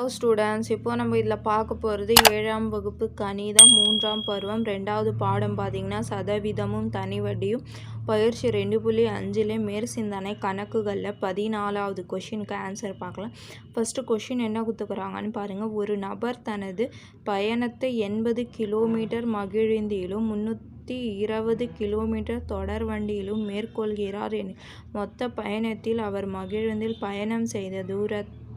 Hello students இப்போ நம்ம இதில் பார்க்க போகிறது ஏழாம் வகுப்பு கணிதம் மூன்றாம் பருவம் ரெண்டாவது பாடம் பார்த்திங்கன்னா சதவீதமும் தனி வட்டியும் பயிற்சி ரெண்டு புள்ளி அஞ்சில் மேற்சிந்தனை கணக்குகளில் பதினாலாவது கொஷினுக்கு ஆன்சர் பார்க்கலாம். ஃபஸ்ட்டு கொஷின் என்ன கொடுத்துக்கிறாங்கன்னு பாருங்கள் ஒரு நபர் தனது பயணத்தை எண்பது கிலோமீட்டர் மகிழ்ந்தியிலும் முந்நூற்றி இருபது கிலோமீட்டர் தொடர் வண்டியிலும் மேற்கொள்கிறார் என் மொத்த பயணத்தில் அவர் மகிழ்ந்தில் பயணம் செய்த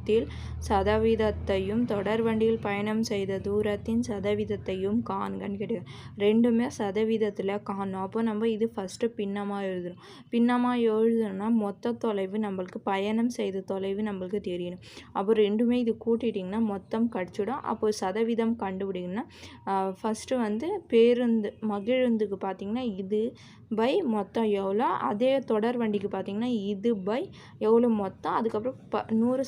தூரத்தில் சதவீதத்தையும் தொடர்வண்டியில் பயணம் செய்த தூரத்தின் சதவீதத்தையும் காண்கன்னு கேட்டு ரெண்டுமே சதவீதத்தில் காணும். அப்போ நம்ம இது ஃபஸ்ட்டு பின்னமாக எழுதுறோம் பின்னமாக எழுதணும்னா மொத்த தொலைவு நம்மளுக்கு பயணம் செய்த தொலைவு நம்மளுக்கு தெரியணும். அப்போ ரெண்டுமே இது கூட்டிட்டிங்கன்னா மொத்தம் கிடச்சிடும். அப்போ சதவீதம் கண்டுபிடிங்கன்னா ஃபஸ்ட்டு வந்து பேருந்து மகிழுந்துக்கு பார்த்திங்கன்னா இது பை மொத்தம் எவ்வளோ? அதே தொடர் வண்டிக்கு பார்த்திங்கன்னா இது பை எவ்வளோ மொத்தம்? அதுக்கப்புறம் ப நூறு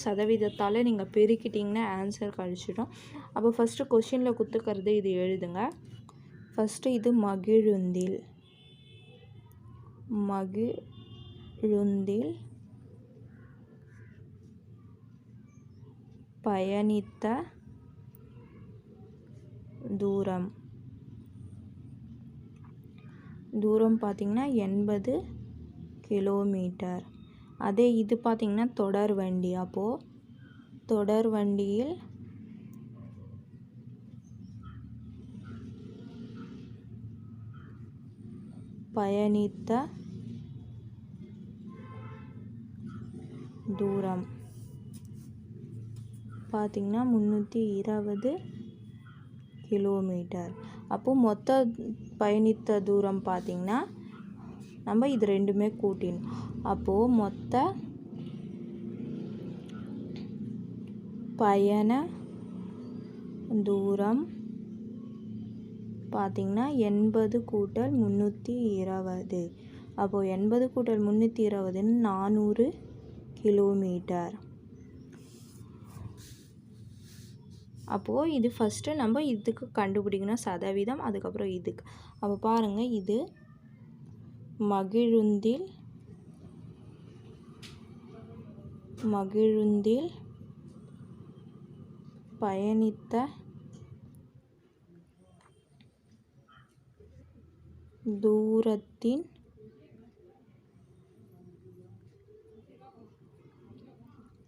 சதவீதத்தால் நீங்கள் பெருக்கிட்டிங்கன்னா ஆன்சர் கழிச்சிடும். அப்போ ஃபஸ்ட்டு கொஷினில் கொடுத்துக்கிறது இது எழுதுங்க. ஃபஸ்ட்டு இது மகிழுந்தில். மகிழுந்தில் பயணித்த தூரம். தூரம் பார்த்திங்கன்னா எண்பது கிலோமீட்டர். அதே இது பார்த்திங்கன்னா தொடர் வண்டி அப்போது தொடர் வண்டியில் பயணித்த தூரம். பார்த்திங்கன்னா முந்நூற்றி இருபது கிலோமீட்டர். அப்போது மொத்த பயணித்த தூரம் பார்த்திங்கன்னா நம்ம இது ரெண்டுமே கூட்டினோம். அப்போது மொத்த பயண தூரம் பார்த்திங்கன்னா எண்பது கூட்டல் முந்நூற்றி இருபது. அப்போது எண்பது கூட்டல் முந்நூற்றி இருபதுன்னு நானூறு கிலோமீட்டர் அப்போது இது ஃபஸ்ட்டு நம்ம இதுக்கு கண்டுபிடிக்கணும் சதவீதம் அதுக்கப்புறம் இதுக்கு. அப்போ பாருங்கள் இது மகிழுந்தில் மகிழுந்தில் பயணித்த தூரத்தின்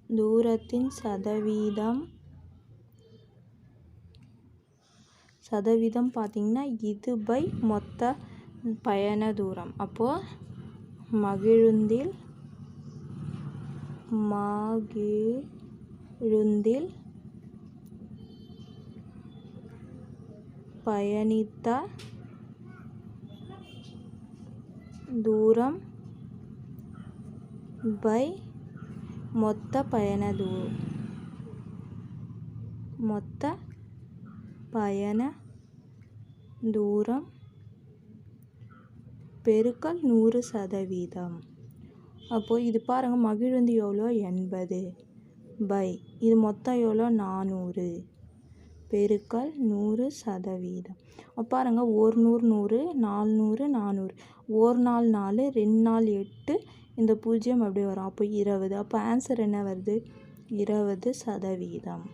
தூரத்தின் சதவீதம் சதவீதம் பார்த்திங்கன்னா இது பை மொத்த பயண தூரம். அப்போது மகிழுந்தில் மகிழுந்தில் பயணித்த தூரம் பை மொத்த பயண தூ மொத்த பயண தூரம் பெருக்கல் நூறு சதவீதம். அப்போது இது பாருங்கள் மகிழுந்து எவ்வளோ? எண்பது பை. இது மொத்தம் எவ்வளோ? நானூறு. பெருக்கல் நூறு சதவீதம். பாருங்கள் ஒரு நூறு நூறு நானூறு நானூறு. ஒரு நாள் நாலு ரெண்டு நாள் எட்டு இந்த பூஜ்ஜியம் அப்படி வரும். அப்போ இருபது. அப்போ ஆன்சர் என்ன வருது? இருபது சதவீதம்.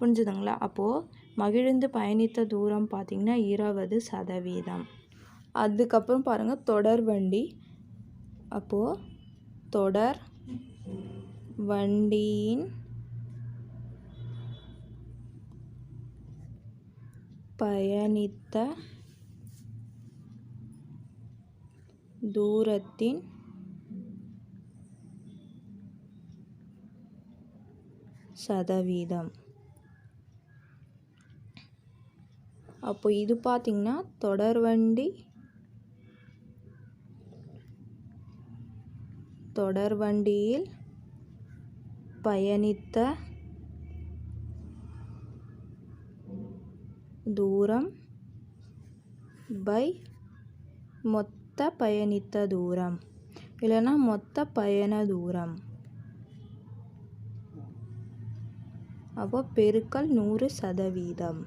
புரிஞ்சுதுங்களா? அப்போது மகிழ்ந்து பயணித்த தூரம் பார்த்திங்கன்னா இருபது சதவீதம். அதுக்கப்புறம் பாருங்கள் தொடர் வண்டி. அப்போது தொடர் வண்டியின் பயணித்த தூரத்தின் சதவீதம். அப்போ இது பார்த்திங்கன்னா தொடர்வண்டி தொடர்வண்டியில் பயணித்த தூரம் பை மொத்த பயணித்த தூரம். இல்லைன்னா மொத்த பயண தூரம். அப்போ பெருக்கல் நூறு சதவீதம்.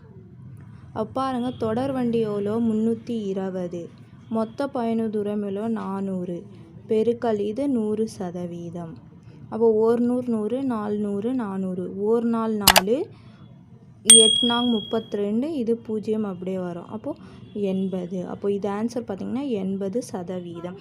அப்போ பாருங்க தொடர் வண்டி எவ்வளோ? முந்நூற்றி இருபது. மொத்த பயண தூரம் எவ்வளோ? நானூறு. பெருக்கல் இது நூறு சதவீதம். அப்போ ஓர் நூறு நூறு நாலு நூறு நானூறு. ஓர் நாள் நாலு எட்நாங் முப்பத்தி ரெண்டு இது பூஜ்ஜியம் அப்படியே வரும். அப்போது எண்பது. அப்போது இது ஆன்சர் பார்த்திங்கன்னா எண்பது சதவீதம்.